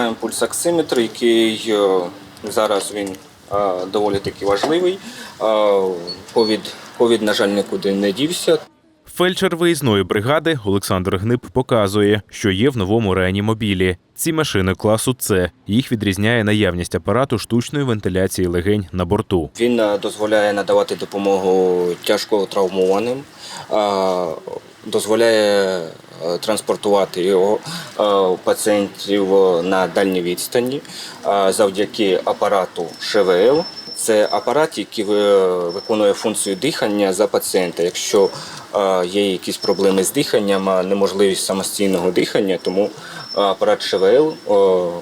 маємо пульсоксиметр, який е, зараз він е, доволі таки важливий. Е, Ковід, ковід, на жаль, нікуди не дівся. Фельдшер виїзної бригади Олександр Гнип показує, що є в новому реанімобілі. Ці машини класу С. Їх відрізняє наявність апарату штучної вентиляції легень на борту. Він дозволяє надавати допомогу тяжко травмованим, дозволяє транспортувати його е, пацієнтів на дальній відстані е, завдяки апарату ШВЛ. Це апарат, який виконує функцію дихання за пацієнта. Якщо е, є якісь проблеми з диханням, неможливість самостійного дихання, тому е, апарат ШВЛ е,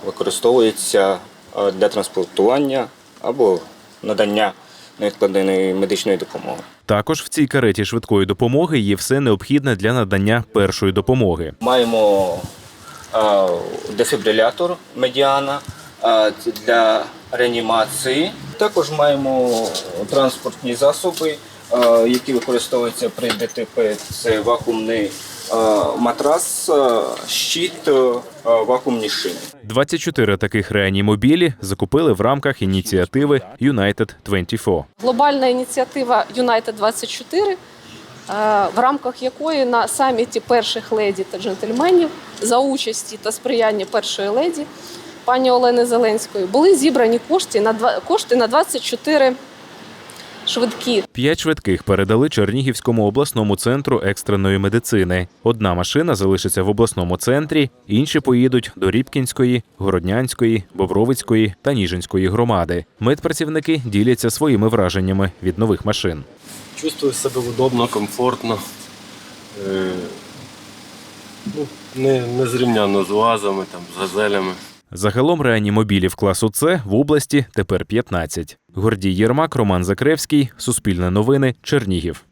використовується е, для транспортування або надання невідкладеної медичної допомоги. Також в цій кареті швидкої допомоги є все необхідне для надання першої допомоги. Маємо е, дефібрилятор медіана е, для реанімації. Також маємо транспортні засоби, е, які використовуються при ДТП. Це вакуумний матрас, е, щит, е, вакуумні шини. 24 таких реанімобілі закупили в рамках ініціативи United 24. Глобальна ініціатива United 24, е, в рамках якої на саміті перших леді та джентльменів за участі та сприяння першої леді пані Олени Зеленської були зібрані кошти на два- кошти на 24 швидкі П'ять швидких передали Чернігівському обласному центру екстреної медицини. Одна машина залишиться в обласному центрі, інші поїдуть до Рібкінської, Городнянської, Бобровицької та Ніжинської громади. Медпрацівники діляться своїми враженнями від нових машин. Чувствую себе удобно, комфортно. Е, ну, не, не зрівняно з УАЗами, там, з газелями. Загалом реанімобілів класу С в області тепер 15. Гордій Єрмак, Роман Закревський, Суспільне новини, Чернігів.